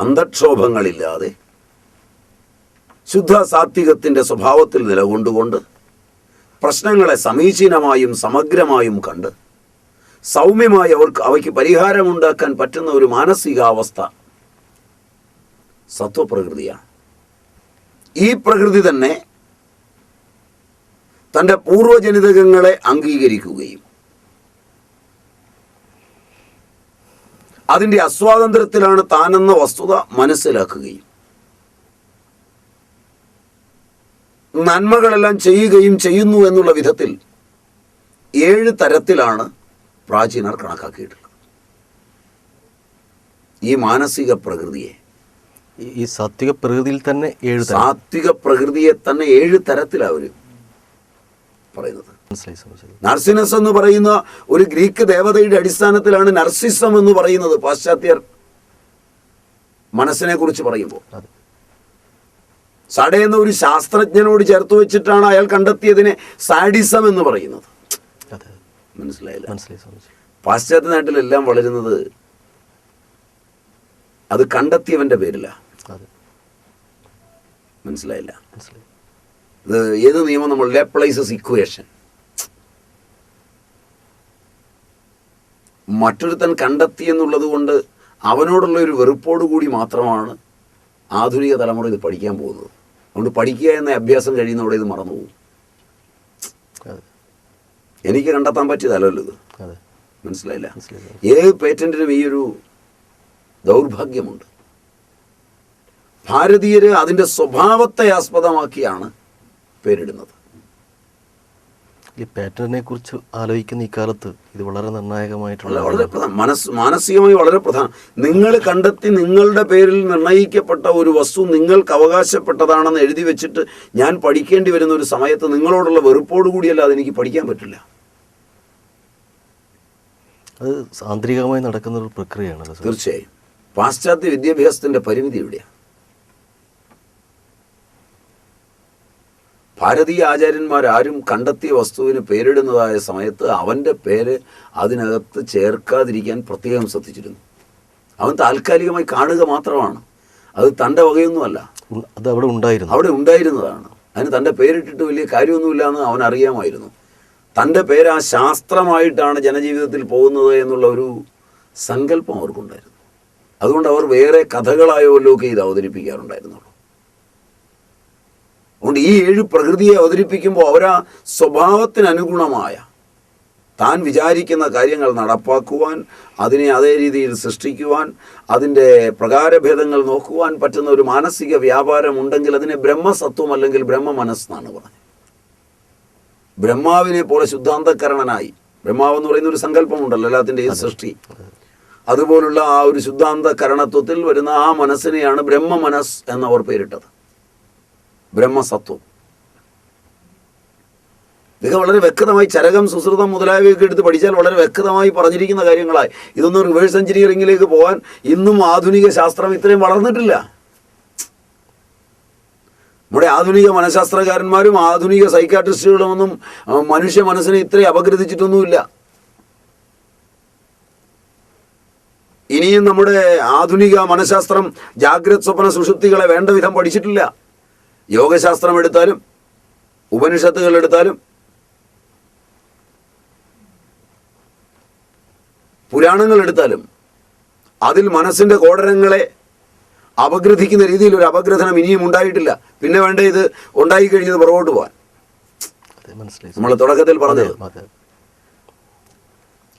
അന്തക്ഷോഭങ്ങളില്ലാതെ ശുദ്ധ സാത്വികത്തിന്റെ സ്വഭാവത്തിൽ നിലകൊണ്ടുകൊണ്ട് പ്രശ്നങ്ങളെ സമീചീനമായും സമഗ്രമായും കണ്ട് സൗമ്യമായി അവർക്ക് അവയ്ക്ക് പരിഹാരമുണ്ടാക്കാൻ പറ്റുന്ന ഒരു മാനസികാവസ്ഥ സത്വപ്രകൃതിയാണ്. ഈ പ്രകൃതി തന്നെ തന്റെ പൂർവജനിതകങ്ങളെ അംഗീകരിക്കുകയും അതിന്റെ അസ്വാതന്ത്ര്യത്തിലാണ് താനെന്ന വസ്തുത മനസ്സിലാക്കുകയും നന്മകളെല്ലാം ചെയ്യുകയും ചെയ്യുന്നു എന്നുള്ള വിധത്തിൽ ഏഴ് തരത്തിലാണ് പ്രാചീനർ കണക്കാക്കിയിട്ടുള്ളത്. ഈ മാനസിക പ്രകൃതിയെ ഈ- സാത്വിക പ്രകൃതിയിൽ തന്നെ ഏഴ് സാത്വിക പ്രകൃതിയെ തന്നെ ഏഴ് തരത്തിലാണ് അവർ പറയുന്നത്. നർസിനസ് എന്ന് പറയുന്ന ഒരു ഗ്രീക്ക് ദേവതയുടെ അടിസ്ഥാനത്തിലാണ് നർസിസം എന്ന് പറയുന്നത്. പാശ്ചാത്യർ മനസ്സിനെ കുറിച്ച് പറയുമ്പോൾ. സഡ എന്ന ഒരു ശാസ്ത്രജ്ഞനോട് ചേർത്ത് വെച്ചിട്ടാണ് അയാൾ കണ്ടെത്തിയതിനെ സാഡിസം എന്ന് പറയുന്നത്. മനസ്സിലായില്ല? മനസ്സിലായി പാശ്ചാത്യ നാട്ടിലെല്ലാം വളരുന്നത് അത് കണ്ടെത്തിയവന്റെ പേരില്ല മനസ്സിലായില്ല? മനസ്സിലായി. ഇത് ഏത് നിയമം നമ്മൾ ലേപ്ലൈസസ് ഇക്വേഷൻ മറ്റൊരുത്തൻ കണ്ടെത്തി എന്നുള്ളത് കൊണ്ട് അവനോടുള്ള ഒരു വെറുപ്പോട് കൂടി മാത്രമാണ് ആധുനിക തലമുറ ഇത് പഠിക്കാൻ പോകുന്നത്. അതുകൊണ്ട് പഠിക്കുക എന്ന അഭ്യാസം കഴിയുന്നവിടെ ഇത് മറന്നു പോകും. എനിക്ക് കണ്ടെത്താൻ പറ്റിയതല്ലല്ലോ ഇത്. മനസ്സിലായില്ല? ഏത് പേറ്റന്റിനും ഈ ഒരു ദൗർഭാഗ്യമുണ്ട്. ഭാരതീയര് അതിന്റെ സ്വഭാവത്തെ ആസ്പദമാക്കിയാണ് പേരിടുന്നത്. ഈ പാറ്റേണിനെ കുറിച്ച് ആലോചിക്കുന്ന ഈ കാലത്ത് ഇത് വളരെ നിർണായകമായിട്ടുള്ള വളരെ മനസ് മാനസികമായി വളരെ പ്രധാനം നിങ്ങൾ കണ്ടെത്തി നിങ്ങളുടെ പേരിൽ നിർണയിക്കപ്പെട്ട ഒരു വസ്തു നിങ്ങൾക്ക് അവകാശപ്പെട്ടതാണെന്ന് എഴുതി വെച്ചിട്ട് ഞാൻ പഠിക്കേണ്ടി വരുന്ന ഒരു സമയത്ത് നിങ്ങളോടുള്ള വെറുപ്പോട് കൂടിയല്ല എനിക്ക് പഠിക്കാൻ പറ്റില്ല. അത് ആന്തരികമായി നടക്കുന്ന ഒരു പ്രക്രിയയാണ് തീർച്ചയായും. പാശ്ചാത്യ വിദ്യാഭ്യാസത്തിന്റെ പരിമിതി എവിടെയാണ് ഭാരതീയ ആചാര്യന്മാരാരും കണ്ടെത്തിയ വസ്തുവിന് പേരിടുന്നതായ സമയത്ത് അവന്റെ പേര് അതിനകത്ത് ചേർക്കാതിരിക്കാൻ പ്രത്യേകം ശ്രദ്ധിച്ചിരുന്നു. അവൻ താൽക്കാലികമായി കാണുക മാത്രമാണ്. അത് തന്റെ വകയൊന്നുമല്ല. അത് അവിടെ ഉണ്ടായിരുന്നു. അവിടെ ഉണ്ടായിരുന്നതാണ്. അതിന് തന്റെ പേരിട്ടിട്ട് വലിയ കാര്യമൊന്നുമില്ല എന്ന് അവൻ അറിയാമായിരുന്നു. തന്റെ പേര് ആ ശാസ്ത്രമായിട്ടാണ് ജനജീവിതത്തിൽ പോകുന്നത് എന്നുള്ള ഒരു സങ്കല്പം അവർക്കുണ്ടായിരുന്നു. അതുകൊണ്ട് അവർ വേറെ കഥകളായോ ലോക്കെ ഇത് അവതരിപ്പിക്കാറുണ്ടായിരുന്നുള്ളൂ. അതുകൊണ്ട് ഈ ഏഴ് പ്രകൃതിയെ അവതരിപ്പിക്കുമ്പോൾ അവരാ സ്വഭാവത്തിന് അനുഗുണമായ താൻ വിചാരിക്കുന്ന കാര്യങ്ങൾ നടപ്പാക്കുവാൻ അതിനെ അതേ രീതിയിൽ സൃഷ്ടിക്കുവാൻ അതിന്റെ പ്രകാരഭേദങ്ങൾ നോക്കുവാൻ പറ്റുന്ന ഒരു മാനസിക വ്യാപാരം ഉണ്ടെങ്കിൽ അതിനെ ബ്രഹ്മസത്വം അല്ലെങ്കിൽ ബ്രഹ്മ മനസ്സെന്നാണ് പറഞ്ഞത്. ബ്രഹ്മാവിനെ പോലെ ശുദ്ധാന്തകരണനായി. ബ്രഹ്മാവ് എന്ന് പറയുന്ന ഒരു സങ്കല്പമുണ്ടല്ലോ എല്ലാത്തിന്റെയും സൃഷ്ടി. അതുപോലുള്ള ആ ഒരു ശുദ്ധാന്തകരണത്വത്തിൽ വരുന്ന ആ മനസ്സിനെയാണ് ബ്രഹ്മ മനസ് എന്നവർ പേരിട്ടത്. ബ്രഹ്മസത്വം. ഇതൊക്കെ വളരെ വ്യക്തമായി ചരകം സുശ്രുതം മുതലായവയൊക്കെ എടുത്ത് പഠിച്ചാൽ വളരെ വ്യക്തമായി പറഞ്ഞിരിക്കുന്ന കാര്യങ്ങളായി ഇതൊന്നും റിവേഴ്സ് എഞ്ചിനീയറിംഗിലേക്ക് പോകാൻ ഇന്നും ആധുനിക ശാസ്ത്രം ഇത്രയും വളർന്നിട്ടില്ല. നമ്മുടെ ആധുനിക മനഃശാസ്ത്രകാരന്മാരും ആധുനിക സൈക്കാട്രിസ്റ്റുകളുമൊന്നും മനുഷ്യ മനസ്സിനെ ഇത്രയും അപഗ്രഥിച്ചിട്ടൊന്നുമില്ല. ഇനിയും നമ്മുടെ ആധുനിക മനഃശാസ്ത്രം ജാഗ്രത് സ്വപ്ന സുഷുപ്തികളെ വേണ്ട വിധം പഠിച്ചിട്ടില്ല. യോഗശാസ്ത്രം എടുത്താലും ഉപനിഷത്തുകൾ എടുത്താലും പുരാണങ്ങൾ എടുത്താലും അതിൽ മനസ്സിന്റെ കോടരങ്ങളെ അപഗ്രഥിക്കുന്ന രീതിയിൽ ഒരു അപഗ്രഥനം ഇനിയും ഉണ്ടായിട്ടില്ല. പിന്നെ വേണ്ട ഇത് ഉണ്ടായി കഴിഞ്ഞത് പുറകോട്ട് പോകാൻ നമ്മൾ തുടക്കത്തിൽ പറഞ്ഞത്.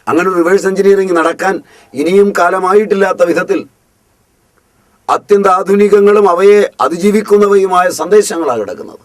അങ്ങനെ റിവേഴ്സ് എഞ്ചിനീയറിംഗ് നടക്കാൻ ഇനിയും കാലമായിട്ടില്ലാത്ത വിധത്തിൽ അത്യന്ത ആധുനികങ്ങളും അവയെ അതിജീവിക്കുന്നവയുമായ സന്ദേശങ്ങളാണ് കിടക്കുന്നത്.